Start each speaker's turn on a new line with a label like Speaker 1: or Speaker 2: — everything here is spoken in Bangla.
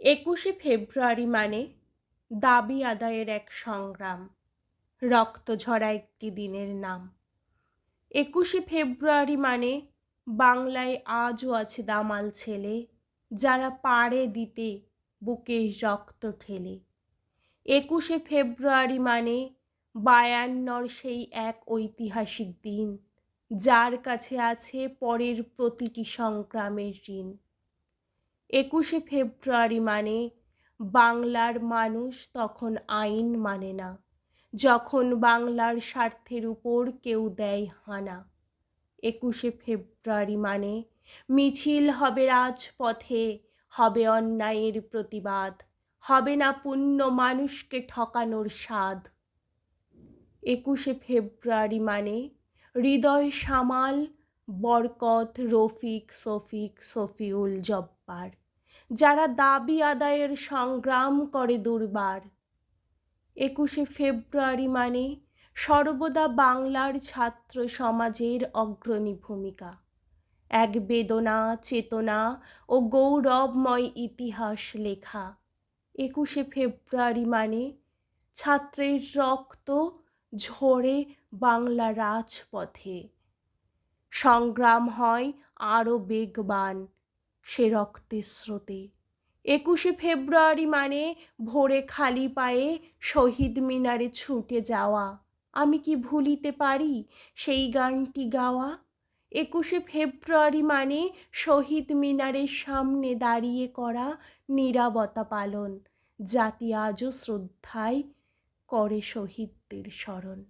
Speaker 1: একুশে ফেব্রুয়ারি মানে দাবি আদায়ের এক সংগ্রাম, রক্ত ঝরা একটি দিনের নাম। একুশে ফেব্রুয়ারি মানে বাংলায় আজও আছে দামাল ছেলে, যারা পাড়ে দিতে বুকে রক্ত ঠেলে। একুশে ফেব্রুয়ারি মানে বায়ান্নর সেই এক ঐতিহাসিক দিন, যার কাছে আছে পরের প্রতিটি সংগ্রামের ঋণ। একুশে ফেব্রুয়ারি মানে বাংলার মানুষ তখন আইন মানে না, যখন বাংলার স্বার্থের উপর কেউ দেয় হানা। একুশে ফেব্রুয়ারি মানে মিছিল হবে রাজপথে, হবে অন্যায়ের প্রতিবাদ, হবে না পুণ্য মানুষকে ঠকানোর স্বাদ। একুশে ফেব্রুয়ারি মানে হৃদয় সামাল বরকত, রফিক সফিক সফিউল জব্বার, যারা দাবি আদায়ের সংগ্রাম করে দুর্বার। একুশে ফেব্রুয়ারি মানে সর্বদা বাংলার ছাত্র সমাজের অগ্রণী ভূমিকা। এক বেদনা, চেতনা ও গৌরবময় ইতিহাস লেখা। একুশে ফেব্রুয়ারি মানে ছাত্রের রক্ত ঝরে বাংলা রাজপথে। সংগ্রাম হয় আরও বেগবান সে রক্তের স্রোতে। একুশে ফেব্রুয়ারি মানে ভোরে খালি পায়ে শহীদ মিনারে ছুটে যাওয়া। আমি কি ভুলিতে পারি সেই গানটি গাওয়া? একুশে ফেব্রুয়ারি মানে শহীদ মিনারের সামনে দাঁড়িয়ে করা নিরাবতা পালন, জাতি আজও শ্রদ্ধায় করে শহীদদের স্মরণ।